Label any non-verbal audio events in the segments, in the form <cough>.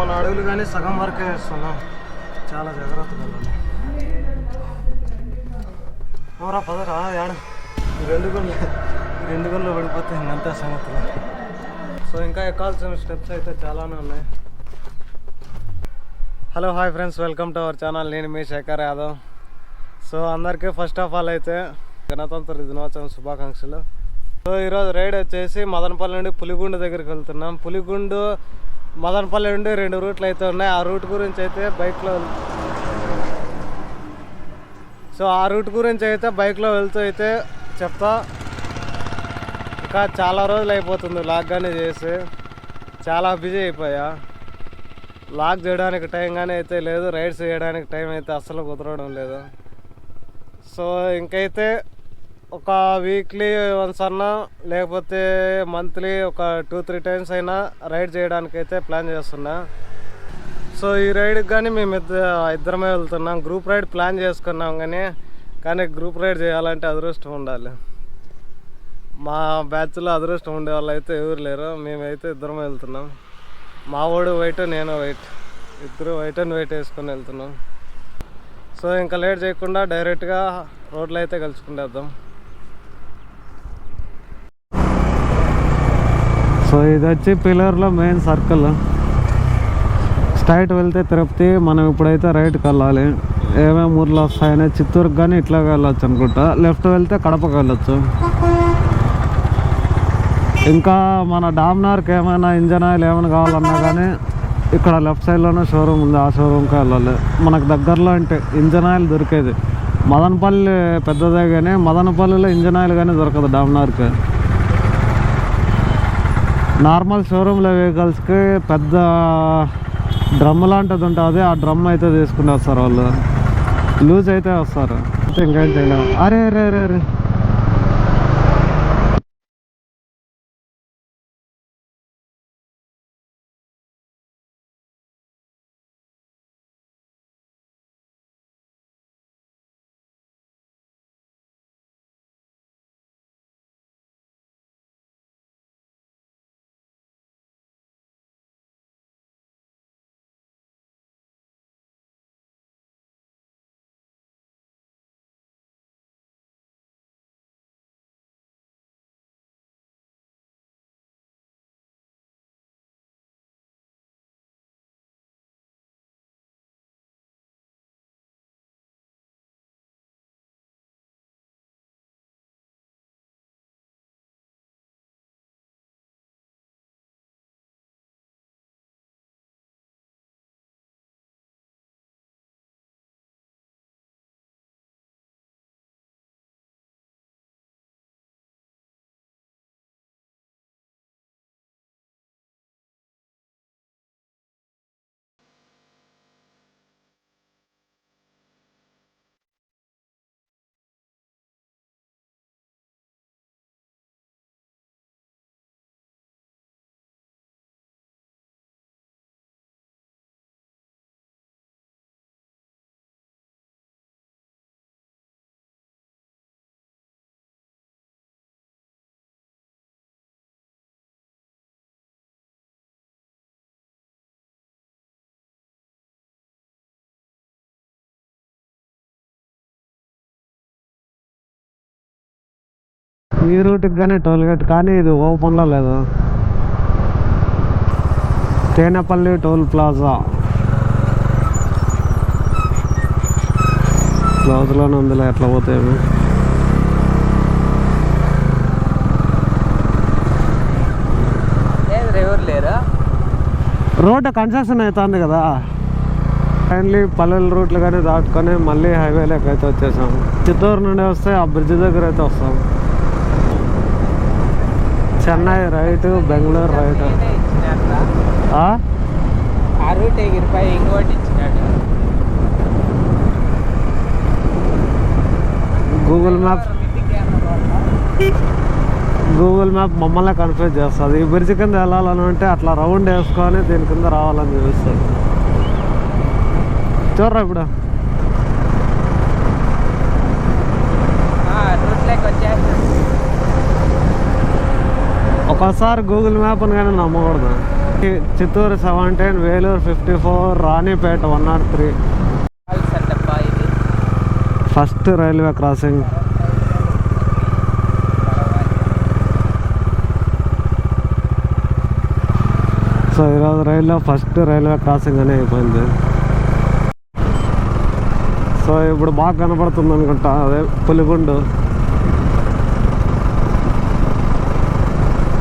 మన అడవులు కానీ సగం వరకే వేస్తున్నాం. చాలా జాగ్రత్తగా ఓరా పదరా యాడ? రెండు గొల్లు రెండు గొల్లు పడిపోతే ఇంకంతా సంగతులు. సో ఇంకా ఎక్కాల్సిన స్టెప్స్ అయితే చాలానే ఉన్నాయి. Hello hi friends welcome to our channel. నేను మీ శేఖర్ యాదవ్. సో అందరికీ ఫస్ట్ ఆఫ్ ఆల్ అయితే గణతంత్ర దినోత్సవం శుభాకాంక్షలు. సో ఈరోజు రైడ్ వచ్చేసి మదనపల్లి నుండి పులిగుండు దగ్గరికి వెళ్తున్నాం. పులిగుండు మదనపల్లి నుండి రెండు రూట్లు అయితే ఉన్నాయి. ఆ రూట్ గురించి అయితే బైక్లో సో ఆ రూట్ గురించి అయితే బైక్లో వెళ్తూ అయితే చెప్తా. ఇంకా చాలా రోజులు అయిపోతుంది లాగ్గానే చేసి. చాలా బిజీ అయిపోయా. లాగ్ చేయడానికి టైం కానీ అయితే లేదు. రైడ్స్ చేయడానికి టైం అయితే అస్సలు కుదరడం లేదు. సో ఇంకైతే ఒక వీక్లీ వన్స్ అన్నా లేకపోతే మంత్లీ ఒక టూ త్రీ టైమ్స్ అయినా రైడ్ చేయడానికి అయితే ప్లాన్ చేస్తున్నా. సో ఈ రైడ్కి కానీ మేము ఇద్దరు ఇద్దరమే వెళ్తున్నాం. గ్రూప్ రైడ్ ప్లాన్ చేసుకున్నాం కానీ కానీ గ్రూప్ రైడ్ చేయాలంటే అదృష్టం ఉండాలి. మా బ్యాచ్లో అదృష్టం ఉండే వాళ్ళు అయితే ఎవరు లేరు. మేమైతే ఇద్దరమే వెళ్తున్నాం. మా వాడు వైట్ నేను వైట్. ఇద్దరు వైట్ అండ్ వైట్ వేసుకొని వెళ్తున్నాం. సో ఇంకా లేట్ చేయకుండా డైరెక్ట్గా రోడ్లో అయితే కలుసుకుంటేద్దాం. సో ఇది వచ్చి పిల్లర్లో మెయిన్ సర్కిల్ స్ట్రైట్ వెళ్తే తిరుపతి మనం ఇప్పుడైతే రైట్కి వెళ్ళాలి. ఏమేమి ఊర్లు వస్తాయని చిత్తూరుకి కానీ ఇట్లా వెళ్ళొచ్చు అనుకుంటా. లెఫ్ట్ వెళ్తే కడపకి వెళ్ళొచ్చు. ఇంకా మన డామ్నార్కి ఏమైనా ఇంజన్ ఆయిల్ ఏమైనా కావాలన్నా కానీ ఇక్కడ లెఫ్ట్ సైడ్లోనే షోరూమ్ ఉంది. ఆ షోరూమ్కి వెళ్ళాలి. మనకు దగ్గరలో అంటే ఇంజన్ ఆయిల్ దొరికేది. మదనపల్లి పెద్దదే కానీ మదనపల్లిలో ఇంజన్ ఆయిల్ కానీ దొరకదు డామ్నార్కి. నార్మల్ షోరూంలో వెహికల్స్కి పెద్ద డ్రమ్ లాంటిది ఉంటుంది. ఆ డ్రమ్ అయితే తీసుకుని వస్తారు వాళ్ళు. లూజ్ అయితే వస్తారు. ఇంకేం చేయలేము అరే అరే అరే అరే. ఈ రూట్కి కానీ టోల్ గేట్ కానీ ఇది ఓపెన్లో లేదు. Thenepalli toll plaza. క్లోజ్లోనే ఉందిలే ఎట్లా లేరా? రోడ్డు కన్స్ట్రక్షన్ అవుతుంది కదా. ఫైనలీ పల్లెల రూట్లు కానీ దాటుకొని మళ్ళీ హైవేలోకి అయితే వచ్చేసాం. చిత్తూరు నుండి వస్తే ఆ బ్రిడ్జ్ దగ్గర అయితే వస్తాం. Chennai right Bengaluru right. ఆ? రూట్ ఎగిరిపోయి ఇంకోటి ఇచ్చినాడు గూగుల్ మ్యాప్. గూగుల్ మ్యాప్ మమ్మల్ని కన్ఫ్యూజ్ చేస్తుంది. ఈ బ్రిడ్జ్ కింద వెళ్ళాలని అంటే అట్లా రౌండ్ వేసుకొని దీని కింద రావాలని చూపిస్తుంది. చూడరా ఇప్పుడు? ఒకసారి గూగుల్ మ్యాప్ కానీ నమ్మకూడదు. Chittoor seventeen Vellore fifty four Ranipet one not three. First railway crossing. So ఈరోజు రైల్లో ఫస్ట్ రైల్వే క్రాసింగ్ అనే అయిపోయింది. సో ఇప్పుడు బాగా కనపడుతుంది అనుకుంటా అదే పులిగుండు.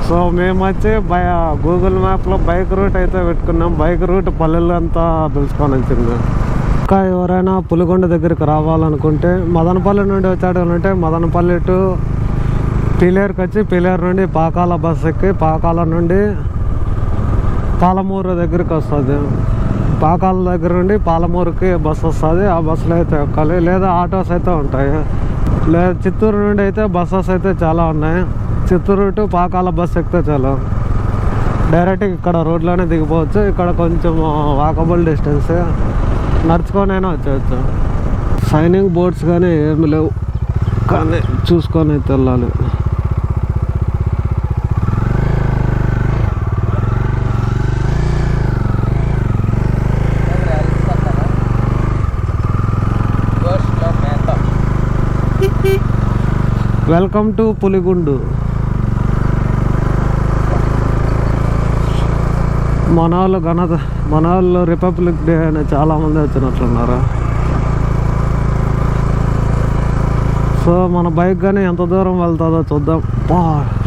సో మేమొచ్చి బై గూగుల్ మ్యాప్లో బైక్ రూట్ అయితే పెట్టుకున్నాం. బైక్ రూట్ పల్లెలు అంతా తెలుసుకొని వచ్చింది. ఇంకా ఎవరైనా పులిగొండ దగ్గరికి రావాలనుకుంటే మదనపల్లి నుండి వచ్చాడు అంటే మదనపల్లి టు పిలేరుకి వచ్చి పిలేరు నుండి పాకాల బస్ ఎక్కి పాకాల నుండి పాలమూరు దగ్గరికి వస్తుంది. పాకాల దగ్గర నుండి పాలమూరుకి బస్సు వస్తుంది. ఆ బస్సులో అయితే ఎక్కాలి. లేదా ఆటోస్ అయితే ఉంటాయి. లేదా చిత్తూరు నుండి అయితే బస్సెస్ అయితే చాలా ఉన్నాయి. చిత్తూరు టు పాకాల బస్ ఎక్కితే చాలు. డైరెక్ట్గా ఇక్కడ రోడ్లోనే దిగిపోవచ్చు. ఇక్కడ కొంచెం వాకబుల్ డిస్టెన్స్ నడుచుకొనైనా వచ్చేయచ్చు. సైనింగ్ బోర్డ్స్ కానీ ఏమి లేవు. కానీ చూసుకొని అయితే వెళ్ళాలి వెల్కమ్ టు పులిగుండు మన వాళ్ళు ఘనత మన వాళ్ళు రిపబ్లిక్ డే అని చాలామంది వచ్చినట్లున్నారు? సో మన బైక్ కానీ ఎంత దూరం వెళ్తుందో చూద్దాం.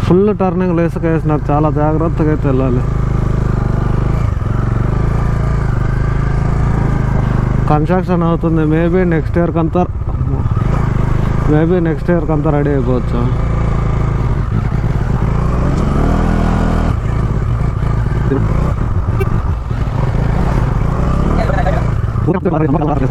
ఫుల్ టర్నింగ్ లేసుకు వేసినారు. చాలా జాగ్రత్తగా అయితే వెళ్ళాలి. కన్స్ట్రక్షన్ అవుతుంది. మేబీ నెక్స్ట్ ఇయర్కి అంతా మేబీ నెక్స్ట్ ఇయర్కి అంతా రెడీ అయిపోవచ్చు. అట్లా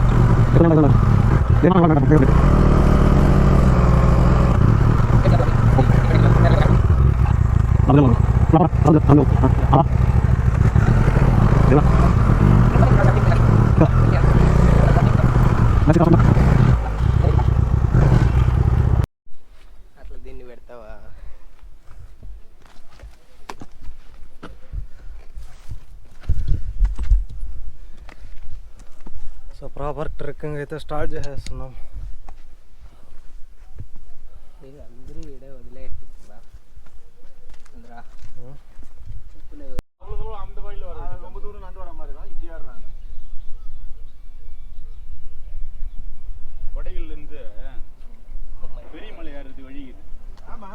అయితే స్టార్ట్ చేసేస్తున్నాం ఇది అందరూ ఈడే వదిలేస్తున్నా అందరా చెప్పులేవు கொடைகள்லேருந்து பெரிய மலை ஏறுறது வழி இது ஆமா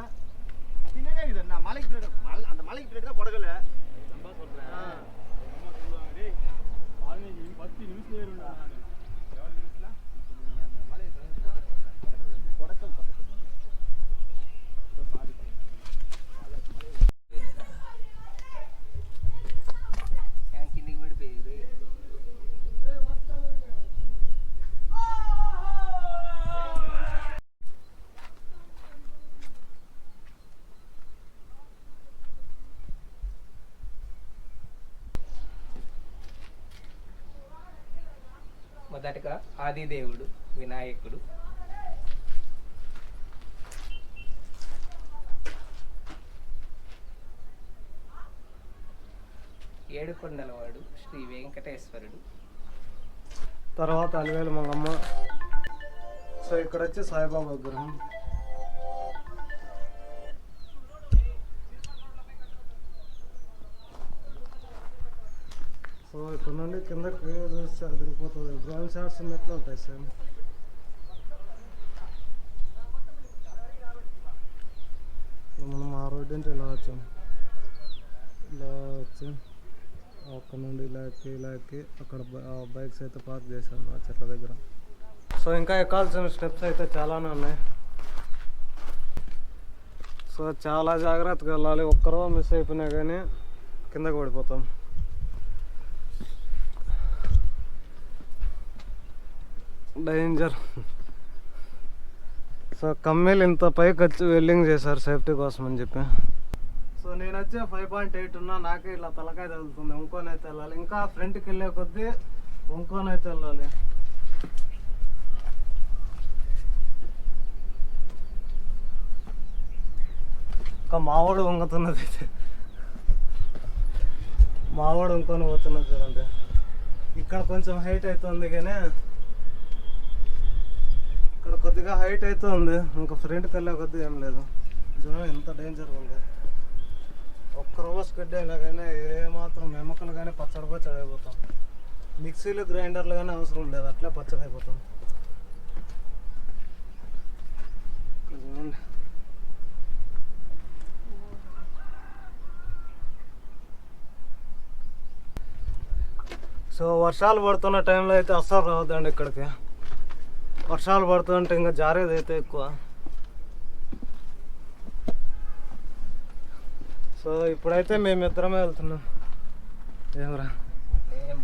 பின்னாடியே இருக்குது அண்ணா மலைக்கு பின்னாடி மலை- அந்த மலைக்கு பின்னாடி தான் கொடகல் మొదటగా ఆదిదేవుడు వినాయకుడు. ఏడుకొండలవాడు శ్రీ వెంకటేశ్వరుడు. తర్వాత అలివేలు మంగమ్మ. సో ఇక్కడ వచ్చి సాయిబాబా విగ్రహం. సో ఇక్కడ నుండి కిందకి చూస్తే డ్రోన్ షాట్స్ ఉన్నట్లు ఉంటాయి సార్? మనం ఆ రోడ్డు అంటే ఇలా వచ్చాం. ఇలా వచ్చి అక్కడ నుండి ఇలా ఎక్కి ఇలా ఎక్కి అక్కడ బైక్స్ అయితే పార్క్ చేశాం ఆ చెట్ల దగ్గర. సో ఇంకా ఎక్కాల్సిన స్టెప్స్ అయితే చాలానే ఉన్నాయి. సో చాలా జాగ్రత్తగా వెళ్ళాలి. ఒక్కరో మిస్ అయిపోయినా కానీ కిందకి పడిపోతాం డేంజర్. సో కమ్మీలు ఇంత పైకి వచ్చి వెల్డింగ్ చేశారు సేఫ్టీ కోసం అని చెప్పి. సో నేను వచ్చే ఫైవ్ పాయింట్ ఎయిట్ ఉన్నా నాకే ఇట్లా తలకాయ తగులుతుంది ఇంకోనైతే వెళ్ళాలి ఇంకా ఫ్రంట్కి వెళ్ళే కొద్దీ ఇంకోనైతే వెళ్ళాలి ఇంకా మావాడు వంగుతున్నది అయితే మావాడు వంకొని పోతున్నది చూడండి. ఇక్కడ కొంచెం హైట్ అవుతుంది కానీ ఇక్కడ కొద్దిగా హైట్ అయితే ఉంది. ఇంకా ఫ్రంట్కి వెళ్ళే కొద్దిగా ఏం లేదు. చూడండి ఎంత డేంజర్ ఉంది. ఒక్క రోజు కట్టైనా కానీ ఏమాత్రం మాత్రం ఎముకలు కానీ పచ్చడి పచ్చడి అయిపోతాం. మిక్సీలు గ్రైండర్లు కానీ అవసరం లేదు. అట్లే పచ్చడి అయిపోతాం. చూడండి. సో వర్షాలు పడుతున్న టైంలో అయితే అస్సలు రావద్దండి ఇక్కడికి. వర్షాలు పడుతుంటే ఇంకా జారేది అయితే ఎక్కువ. సో ఇప్పుడైతే మేమిద్దరమే వెళ్తున్నాం. ఏమరా? ఏం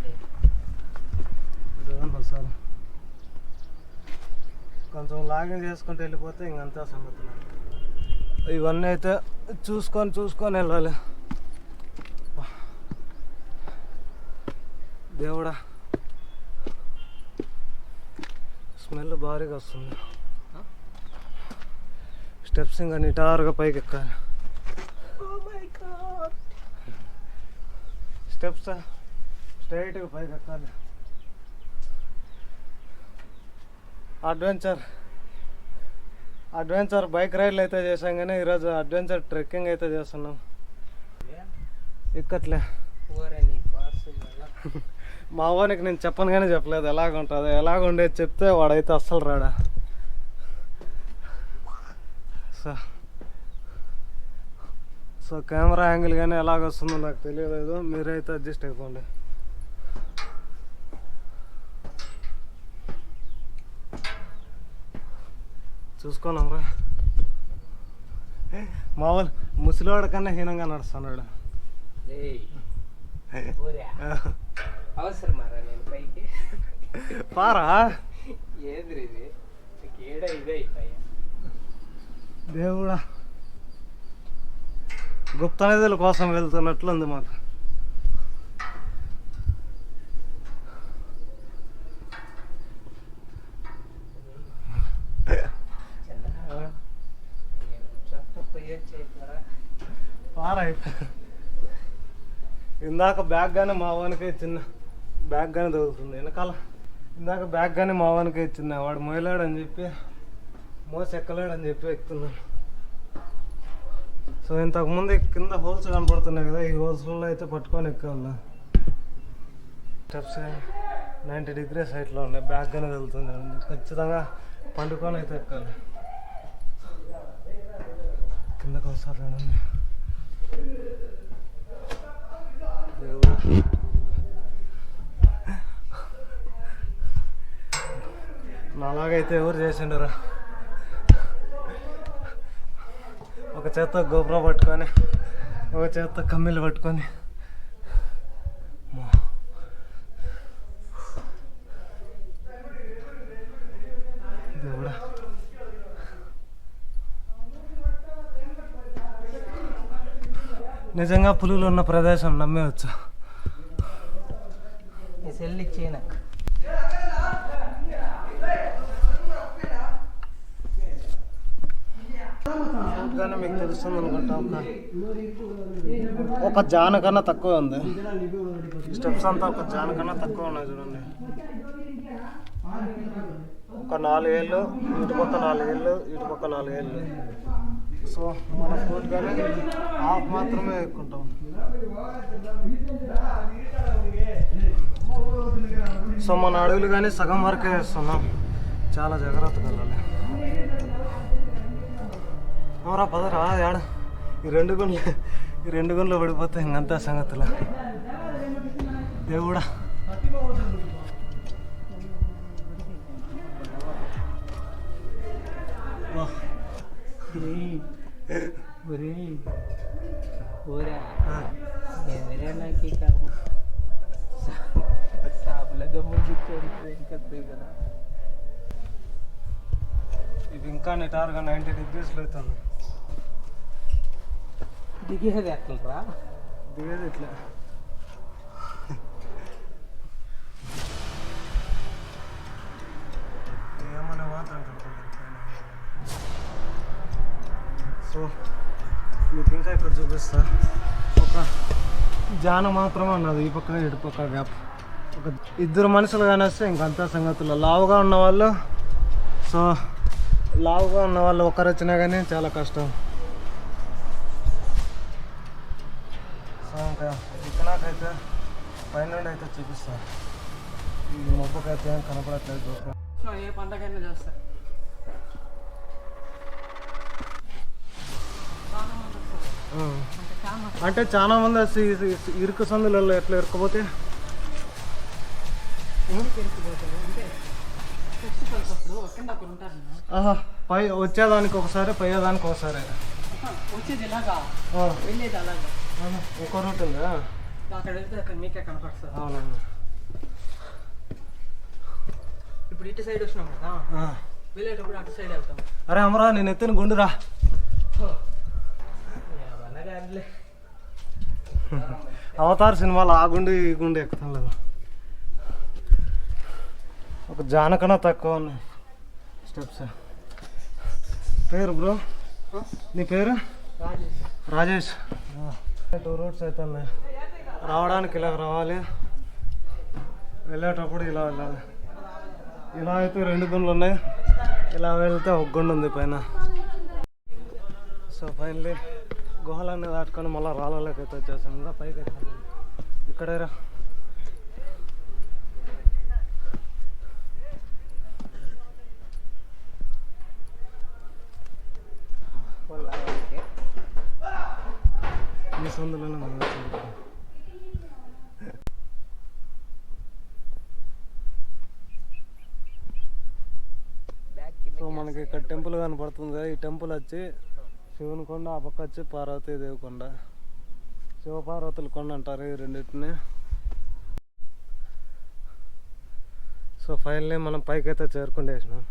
కొంచెం లాగిన్ చేసుకుంటూ వెళ్ళిపోతే ఇంకంతా సంగతులు. ఇవన్నీ అయితే చూసుకొని చూసుకొని వెళ్ళాలి. దేవుడా. స్మెల్ భారీగా వస్తుంది. స్టెప్స్ ఇంకా నిటారుగా పైకి ఎక్కాలి. స్టెప్స్ స్ట్రైట్గా పైకి ఎక్కాలి. అడ్వెంచర్. అడ్వెంచర్ బైక్ రైడ్లు అయితే చేసాం కానీ ఈరోజు అడ్వెంచర్ ట్రెక్కింగ్ అయితే చేస్తున్నాం. పాస్ మా వానికి నేను చెప్పను కానీ చెప్పలేదు. ఎలాగుంటుంది? ఉంటుంది ఉండేది చెప్తే వాడైతే అస్సలు రాడా. సో సో కెమెరా యాంగిల్ కానీ ఎలాగ వస్తుందో నాకు తెలియలేదు మీరైతే అడ్జస్ట్ అయిపోండి. చూసుకోనమ్రా మామూలు ముసలివాడి కన్నా హీనంగా నడుస్తున్నాడు. ఏ అవసరమారా నేను పైకి? పారా? ఏది ఇది? ఏడ ఇదే దేవుడా. గుప్త నిధుల కోసం వెళ్తున్నట్లుంది మాకు పారా అయిపోయి ఇందాక బ్యాగ్ కానీ మా వానికి చిన్న బ్యాగ్ కానీ తగులుతుంది. వెనకాల ఇందాక బ్యాగ్ కానీ మా వానికి ఇచ్చింది వాడు మోయలేడు అని చెప్పి మోసి ఎక్కలేడని చెప్పి ఎక్కుతున్నాను. సో ఇంతకుముందు కింద హోల్స్ కనపడుతున్నాయి కదా ఈ హోల్స్లో అయితే పట్టుకొని ఎక్కాలి స్టెప్స్ నైంటీ డిగ్రీస్ హైట్లో ఉన్నాయి బ్యాగ్ కానీ వెళ్తుంది ఖచ్చితంగా పండుకొని అయితే ఎక్కాలి. కిందకు వస్తారు చూడండి నాలాగైతే ఎవరు చేసిండరా? ఒక చేత్తో గోపురం పట్టుకొని ఒక చేత్తో కమ్మిలు పట్టుకొని. దేవుడా. నిజంగా పులులు ఉన్న ప్రదేశం నమ్మేవచ్చు ఈ కానీ మీకు తెలుస్తుంది అనుకుంటా ఒక జాన కన్నా తక్కువ ఉంది. స్టెప్స్ అంతా ఒక జాన కన్నా తక్కువ ఉన్నాయి చూడండి. ఒక నాలుగేళ్ళు ఇటు పక్క నాలుగేళ్ళు ఇటు పక్క నాలుగేళ్ళు. సో మన ఫుడ్ కానీ హాఫ్ మాత్రమే ఎక్కుంటాం సో మన అడుగులు కానీ సగం వరకే వేస్తున్నాం. చాలా జాగ్రత్తగా వెళ్ళాలి. అవరా పదరా? ఆడ ఈ రెండు గుండ్లు ఈ రెండు గుండ్లు పడిపోతే ఇంకంతా సంగతులు. దేవుడా. ఒరే ఊరా ఆ, ఎదురే నాకు ఇది ఇంకా నిటారుగా నైంటీ డిగ్రీస్లో అవుతుంది దిగేది ఎట్లరా దిగేది ఇట్లా. ఏమనే మాత్రం సో మీకు ఇంకా ఇక్కడ చూపిస్తా. ఒక జాన మాత్రం అన్నది ఈ పక్క ఇటు పక్క గ్యాప్ ఒక ఇద్దరు మనుషులు కానేస్తే ఇంకంతా సంగతులు. లావుగా ఉన్న వాళ్ళు సో లావుగా ఉన్న వాళ్ళు ఒకరు వచ్చినా కానీ చాలా కష్టం. సో ఇంకా ఇక్కడకైతే పైన అయితే చూపిస్తాను ఈ మొబ్బకైతే ఏం కనపడట్లేదు ఏ పంటకైనా చేస్తారు. అంటే చాలా మంది ఇరుకు సందులలో ఎట్లా ఇరుక్కుపోతే పై వచ్చేదానికి ఒకసారి పోయేదానికి ఒకసారి. వచ్చేది ఇలాగా? వెళ్ళేది అలాగా? ఇంకో రూట్ ఉందా అక్కడ వెళ్తే అక్కడ మీకే కనపడుతుంది. అవునవును. ఇప్పుడు ఇటు సైడ్ వచ్చినాం కదా. వెళ్ళేటప్పుడు అటు సైడ్ వెళ్తాం. అరే అమరా నేను ఎత్తిన గుండురా <laughs> అవతార్ సినిమాలో ఆ గుండు ఈ గుండు ఎక్కుతాం లేదు? ఒక జానకన్నా తక్కువ ఉన్నాయి. స్టెప్స్ పేరు బ్రో? నీ పేరు? రాజేష్. టూ రూట్స్ అయితే ఉన్నాయి. రావడానికి ఇలా రావాలి. వెళ్ళేటప్పుడు ఇలా వెళ్ళాలి. ఇలా అయితే రెండు గుండ్లు ఉన్నాయి. ఇలా వెళ్తే ఒక గుండు ఉంది పైన. సో ఫైనలీ గుహలన్నీ దాటుకొని మళ్ళీ రాళ్ళలోకి అయితే వచ్చేసాం. ఇంకా పైకి ఎక్కాలి. ఇక్కడే ఈ సందులోనే మనం వచ్చాము. సో మనకి ఇక్కడ టెంపుల్ కనపడుతుంది కదా, ఈ టెంపుల్ వచ్చి శివుని కొండ ఆ పక్క వచ్చి పార్వతీ దేవి కొండ. శివపార్వతుల కొండ అంటారు ఈ రెండింటిని. సో ఫైనల్లీ మనం పైకైతే చేరుకుండేసినాం.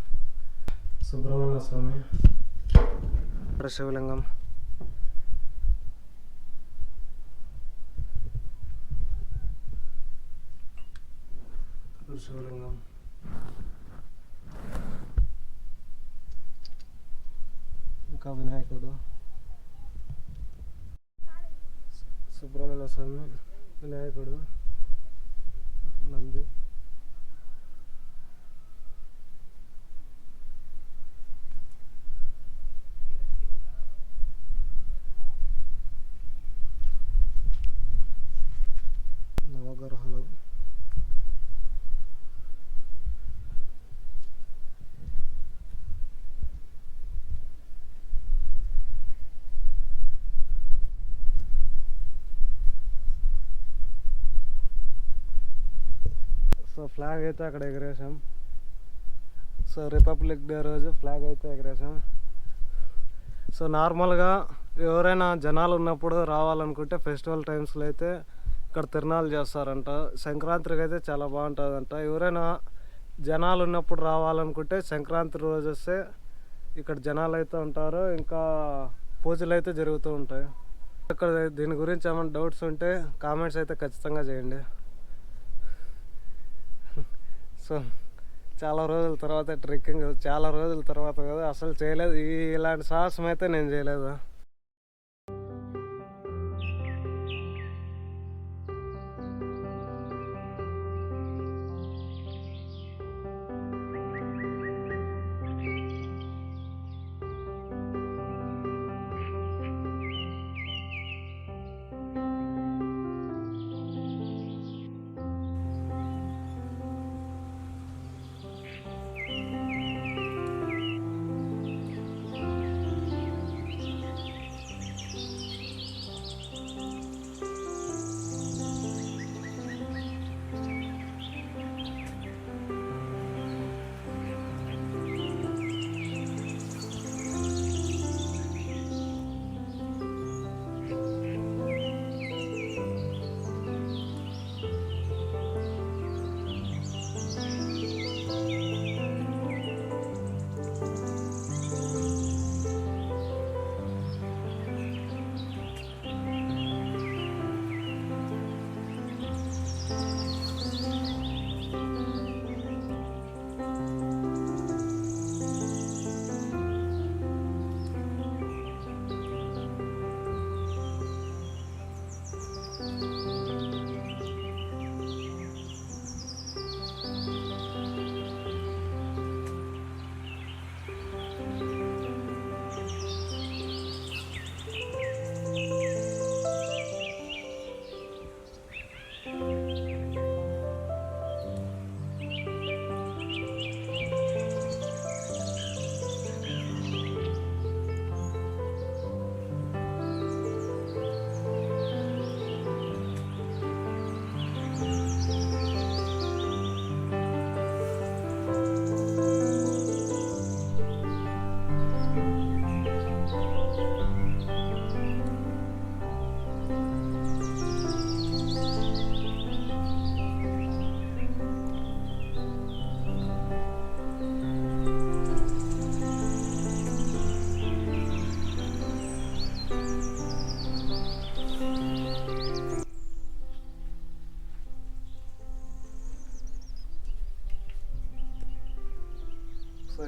సుబ్రహ్మణ్య స్వామి. ఇక్కడ శివలింగం ఇక్కడ శివలింగం ఇంకా వినాయకుడు సుబ్రహ్మణ్య స్వామి వినాయకుడు నంది సో ఫ్లాగ్ అయితే అక్కడ ఎగరేసాం సో రిపబ్లిక్ డే రోజు ఫ్లాగ్ అయితే ఎగరేసాం సో నార్మల్గా ఎవరైనా జనాలు ఉన్నప్పుడు రావాలనుకుంటే ఫెస్టివల్ టైమ్స్లో అయితే ఇక్కడ తిరణాలు చేస్తారంట. సంక్రాంతికి అయితే చాలా బాగుంటుందంట. ఎవరైనా జనాలు ఉన్నప్పుడు రావాలనుకుంటే సంక్రాంతి రోజు వస్తే ఇక్కడ జనాలు అయితే ఉంటారు. ఇంకా పూజలు అయితే జరుగుతూ ఉంటాయి. ఇక్కడ దీని గురించి ఏమైనా డౌట్స్ ఉంటే కామెంట్స్ అయితే ఖచ్చితంగా చేయండి. సో చాలా రోజుల తర్వాత ట్రెక్కింగ్ చాలా రోజుల తర్వాత కదా అసలు చేయలేదు. ఈ ఇలాంటి సాహసం అయితే నేను చేయలేదు.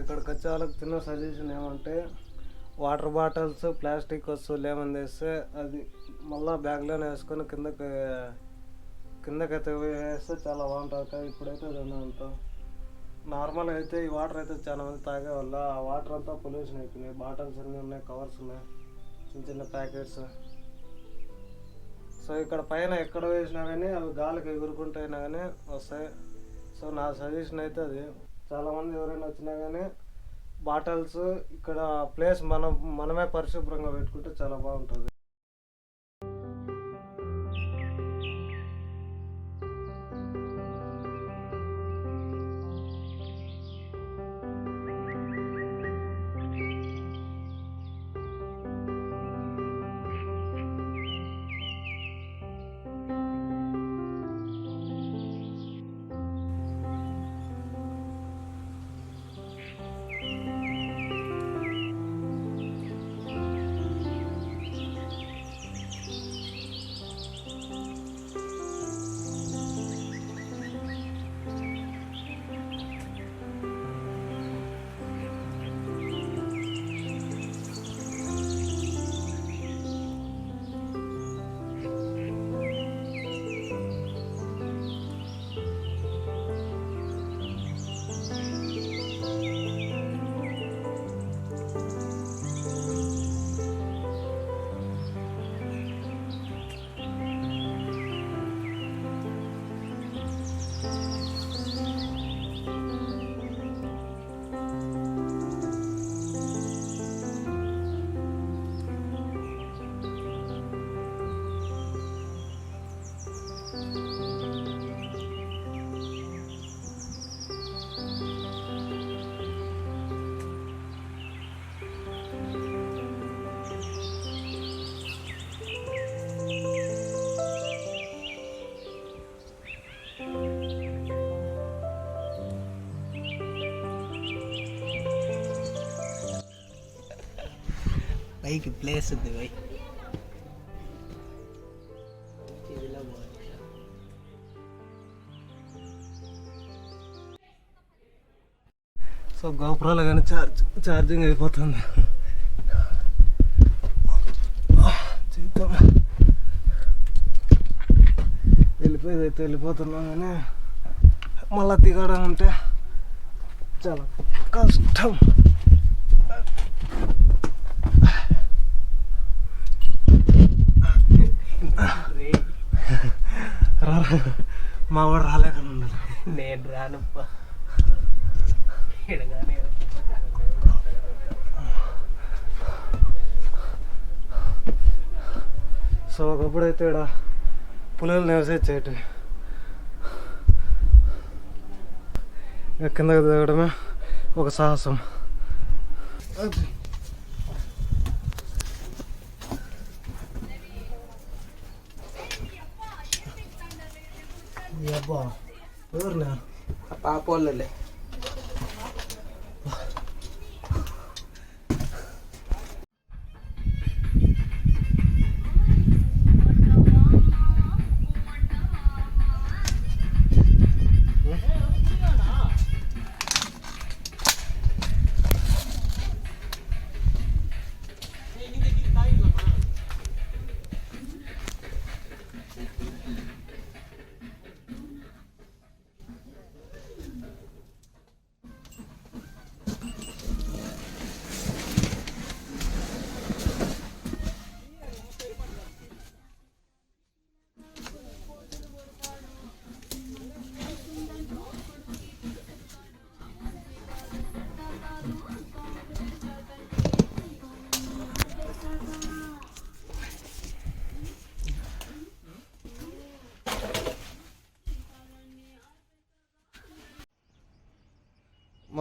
ఇక్కడికి వచ్చే వాళ్ళకి చిన్న సజెషన్ ఏమంటే వాటర్ బాటిల్స్ ప్లాస్టిక్ వస్తువులు ఏమని తెస్తే అది మళ్ళీ బ్యాగ్లోనే వేసుకొని కిందకి కిందకైతే వేస్తే చాలా బాగుంటుంది కదా ఇప్పుడైతే అది అంత. నార్మల్ అయితే ఈ వాటర్ అయితే చాలా మంది తాగే వల్ల ఆ వాటర్ అంతా పొల్యూషన్ అయిపోయినాయి. బాటిల్స్ అన్నీ ఉన్నాయి కవర్స్ ఉన్నాయి చిన్న చిన్న ప్యాకెట్స్ సో ఇక్కడ పైన ఎక్కడ వేసినా కానీ అవి గాలికి ఎగురుకుంటైనా కానీ వస్తాయి. సో నా సజెషన్ అయితే అది. చాలామంది ఎవరైనా వచ్చినా కానీ బాటల్స్ ఇక్కడ ప్లేస్ మనం మనమే పరిశుభ్రంగా పెట్టుకుంటే చాలా బాగుంటుంది. పైకి ప్లేస్ ఉంది బై. సో గోపురాలు కానీ ఛార్జ్ ఛార్జింగ్ అయిపోతుంది. జీతం వెళ్ళిపోయేది అయితే వెళ్ళిపోతున్నాం కానీ మళ్ళా దిగడం అంటే చాలా కష్టం. మా వాడు ఉండాలి నేను రానప్ప ఎడగానే సో ఒకప్పుడు అయితే ఇక్కడ పులులు నివసించేటి చేయటం కిందకి దిగడమే ఒక సాహసం. అబ్బా ఎవరినా పాపోళ్ళలే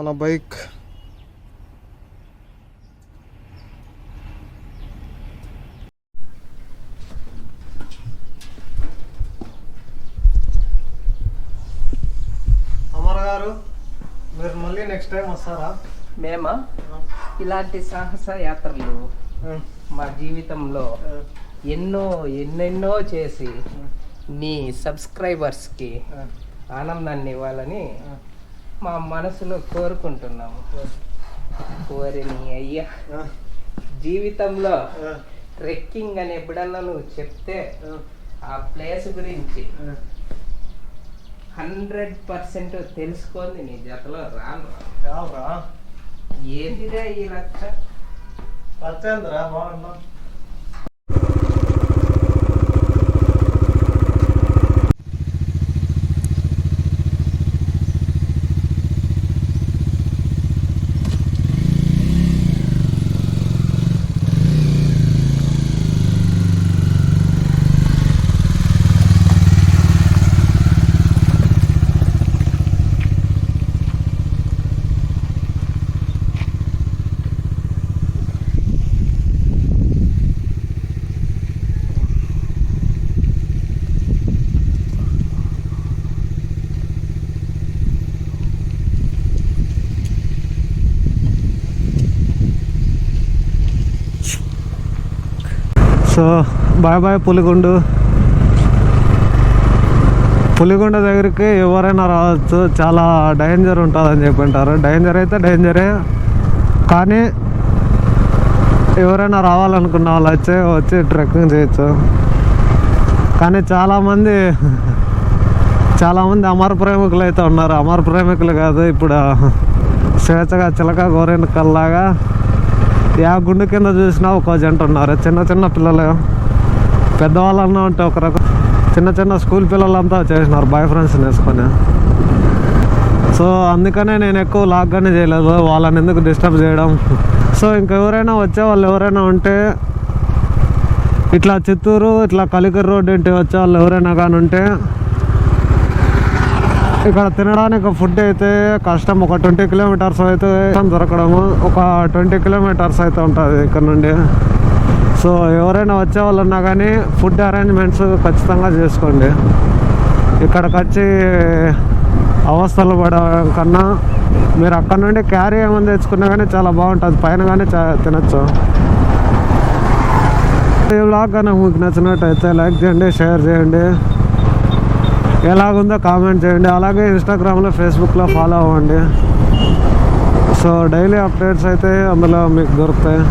మన బైక్. అమర్ గారు మీరు మళ్ళీ నెక్స్ట్ టైం వస్తారా? మేమా? ఇలాంటి సాహస యాత్రలు మా జీవితంలో ఎన్నో ఎన్నెన్నో చేసి మీ సబ్స్క్రైబర్స్కి ఆనందాన్ని ఇవ్వాలని మా మనసులో కోరుకుంటున్నాము. కోరిని అయ్యా. జీవితంలో ట్రెక్కింగ్ అని ఎప్పుడన్నా నువ్వు చెప్తే ఆ. ప్లేస్ గురించి హండ్రెడ్ పర్సెంట్ తెలుసుకొని నీ జతలో రాను. ఏంటిదా ఈ లక్ష? పచ్చేంద్రా బాగున్నా so bye bye Puligundu. Puligunda దగ్గరికి ఎవరైనా రావచ్చు చాలా డేంజర్ ఉంటుందని చెప్పింటారు. డేంజర్ అయితే డేంజరే కానీ ఎవరైనా రావాలనుకున్న వాళ్ళు వచ్చి వచ్చి ట్రెక్కింగ్ చేయొచ్చు. కానీ చాలామంది చాలామంది అమర ప్రేమికులు అయితే ఉన్నారు. అమర ప్రేమికులు కాదు ఇప్పుడు స్వేచ్ఛగా చిలక గోరెనకల్లాగా యా గుండు కింద చూసినా ఒక జంట ఉన్నారు. చిన్న చిన్న పిల్లలు. పెద్దవాళ్ళన్నా ఉంటే ఒక రకం చిన్న చిన్న స్కూల్ పిల్లలంతా చేసినారు బాయ్ ఫ్రెండ్స్ వేసుకొని. సో అందుకనే నేను ఎక్కువ లాగ్గానే చేయలేదు. వాళ్ళని ఎందుకు డిస్టర్బ్ చేయడం? సో ఇంకెవరైనా వచ్చే వాళ్ళు ఎవరైనా ఉంటే ఇట్లా చిత్తూరు ఇట్లా కలికర్ రోడ్ ఇంటి వచ్చే వాళ్ళు ఎవరైనా కానీ ఉంటే ఇక్కడ తినడానికి ఫుడ్ అయితే కష్టం. ఒక ట్వంటీ కిలోమీటర్స్ అయితే దొరకడము. ఒక ట్వంటీ కిలోమీటర్స్ అయితే ఉంటుంది ఇక్కడ నుండి. సో ఎవరైనా వచ్చే వాళ్ళు ఉన్నా కానీ ఫుడ్ అరేంజ్మెంట్స్ ఖచ్చితంగా చేసుకోండి. ఇక్కడికి వచ్చి అవస్థలు పడడం కన్నా మీరు అక్కడ నుండి క్యారీ ఏమైనా తెచ్చుకున్నా కానీ చాలా బాగుంటుంది. పైన కానీ చా- తినచ్చు. ఈ బ్లాగ్ కనుక మీకు నచ్చినట్టయితే లైక్ చేయండి షేర్ చేయండి. ఎలాగుందో కామెంట్ చేయండి. అలాగే ఇన్స్టాగ్రామ్లో ఫేస్బుక్లో ఫాలో అవ్వండి. సో డైలీ అప్డేట్స్ అయితే అందులో మీకు దొరుకుతాయి.